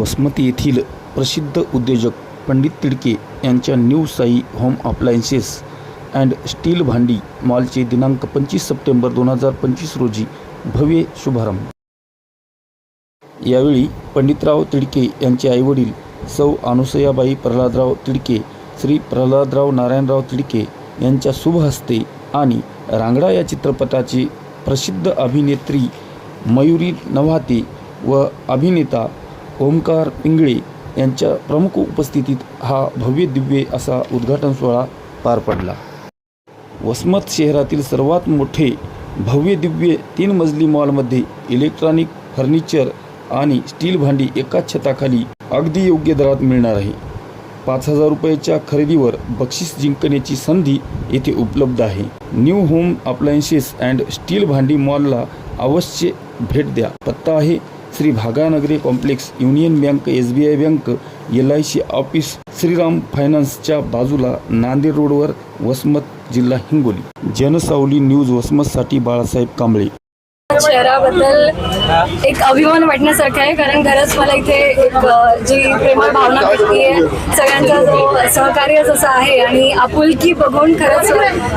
वसमती येथील प्रसिद्ध उद्योजक पंडित तिडके यांच्या new Sai home appliances and steel भांडी मॉलचे दिनांक पंचवीस सप्टेंबर दोन हजार पंचवीस रोजी भव्य शुभारंभ. यावेळी पंडितराव तिडके यांचे आईवडील सौ अनुसयाबाई प्रल्हादराव तिडके श्री प्रल्हादराव नारायणराव तिडके यांच्या शुभहस्ते आणि रांगडा या चित्रपटाची प्रसिद्ध अभिनेत्री मयुरी नव्हाते व अभिनेता ओमकार पिंगळे यांच्या प्रमुख उपस्थितीत हा भव्य दिव्य असा उद्घाटन सोहळा पार पडला. वसमत शहरातील सर्वात मोठे भव्य दिव्य तीन मजली मॉलमध्ये इलेक्ट्रॉनिक फर्निचर आणि स्टील भांडी एकाच छताखाली अगदी योग्य दरात मिळणार आहे. पाच हजार रुपयाच्या खरेदीवर बक्षीस जिंकण्याची संधी येथे उपलब्ध आहे. New home appliances and steel भांडी मॉलला अवश्य भेट द्या. पत्ता आहे Shri Bhaganagari complex union bank S B I bank L I C office Shriram फायनान्सच्या बाजूला नांदेड रोडवर वसमत जिल्हा हिंगोली. जनसावली न्यूज वसमतसाठी बाळासाहेब कांबळे. शहराबद्दल एक अभिमान वाटण्यासारखं आहे कारण खरंच मला इथे एक जी प्रेमळ भावना भेटली आहे सगळ्यांचा जो सहकार्य जसं आहे आणि आपुलकी बघून खरंच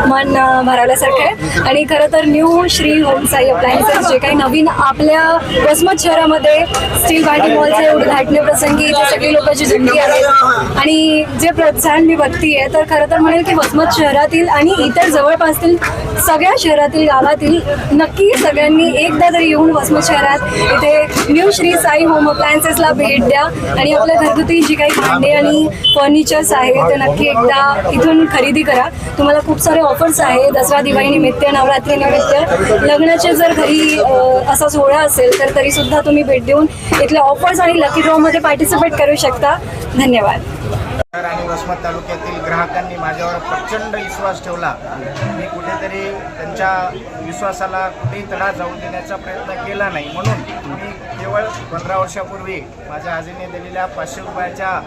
मन अ, भरावल्यासारखं आहे. आणि खरं तर new Shri home Sai appliances जे काही नवीन आपल्या वसमत शहरामध्ये स्टील भांडी मॉलचे उद्घाटने प्रसंगी इथे सगळी लोकांची झुंडी आहे आहेत आणि जे प्रोत्साहन मी बघतीये तर खरं तर म्हणेल की वसमत शहरातील आणि इतर जवळपासतील सगळ्या शहरातील गावातील नक्की सगळ्यांनी एकदा तरी येऊन वसमत शहरात इथे न्यू श्री साई होम अप्लायन्सेसला भेट द्या. आणि आपल्या घरगुती जी काही भांडे आणि फर्निचर्स आहे ते नक्की एकदा इथून खरेदी करा. तुम्हाला खूप सारे ऑफर्स आहे दसरा दिवाळी निमित्त नवरात्री निमित्त. लग्नाचे जर घरी असा सोहळा असेल तर तरीसुद्धा तुम्ही भेट देऊन इथल्या ऑफर्स आणि लकी ड्रॉमध्ये पार्टिसिपेट करू शकता. धन्यवाद. शहर आणि वसमत तालुक्यातील ग्राहकांनी माझ्यावर प्रचंड विश्वास ठेवला. मी कुठेतरी त्यांच्या विश्वासाला कुठेही तडा जाऊन देण्याचा प्रयत्न केला नाही. म्हणून मी केवळ पंधरा वर्षापूर्वी माझ्या आजीने दिलेल्या पाचशे रुपयाच्या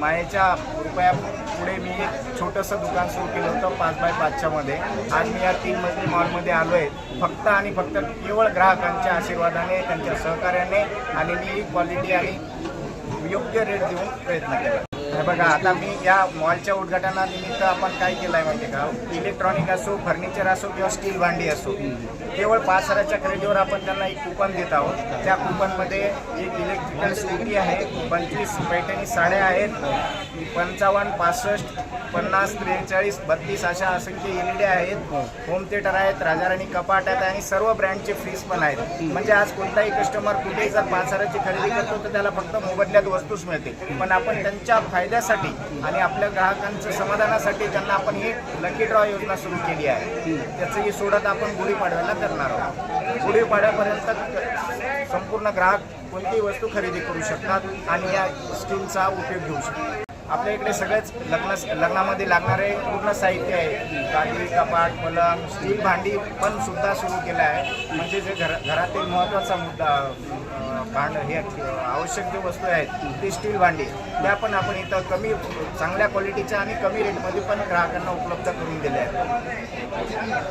मायेच्या रुपया पुढे मी एक छोटंसं दुकान सुरू केलं होतं पाच बाय पाचच्यामध्ये आज मी या तीन मजली मॉलमध्ये आलो आहे फक्त आणि फक्त केवळ ग्राहकांच्या आशीर्वादाने त्यांच्या सहकार्याने आणि मी क्वालिटी आणि योग्य रेट देऊन प्रयत्न केला. हे बघा आता मी या मॉलच्या उद्घाटनानिमित्त आपण काय केलं आहे माहिती आहे का? इलेक्ट्रॉनिक असो फर्निचर असो किंवा स्टील भांडी असो केवळ पाच हजाराच्या खरेदीवर आपण त्यांना एक कुपन देत आहोत. त्या कुपनमध्ये एक इलेक्ट्रिकल स्कूटी आहे पंचवीस पैठणी साड्या आहेत पंचावन्न पासष्ट पन्नास त्रेचाळीस बत्तीस अशा असंख्य एलईडी ई डी आहेत. होम थिएटर आहेत राजाराणी कपाट आहेत आणि सर्व ब्रँडचे फ्रीज पण आहेत. म्हणजे आज कोणताही कस्टमर कुठेही जर पाच हजाराची खरेदी करतो तर त्याला फक्त मोबदल्यात वस्तूच मिळते पण आपण त्यांच्या फायद्यासाठी आणि आपल्या ग्राहकांच्या समाधानासाठी त्यांना आपण ही लकी ड्रॉ योजना सुरू केली आहे. त्याचंही सोडत आपण गुढीपाडव्याला करणार आहोत. गुढीपाडव्यापर्यंत संपूर्ण ग्राहक कोणतीही वस्तू खरेदी करू शकतात आणि या स्कीमचा उपयोग घेऊ शकतात. आपल्या इकडे सगळेच लग्न लग्नामध्ये लागणारे पूर्ण साहित्य आहे. गादी कपाट पलंग स्टील भांडी पण सुद्धा सुरू केलं आहे. म्हणजे जे घर घरातील महत्त्वाचा मुद्दा भांड हे आवश्यक जे वस्तू आहेत ते स्टील भांडी त्या पण आपण इथं कमी चांगल्या क्वालिटीच्या आणि कमी रेटमध्ये पण ग्राहकांना उपलब्ध करून दिल्या आहेत.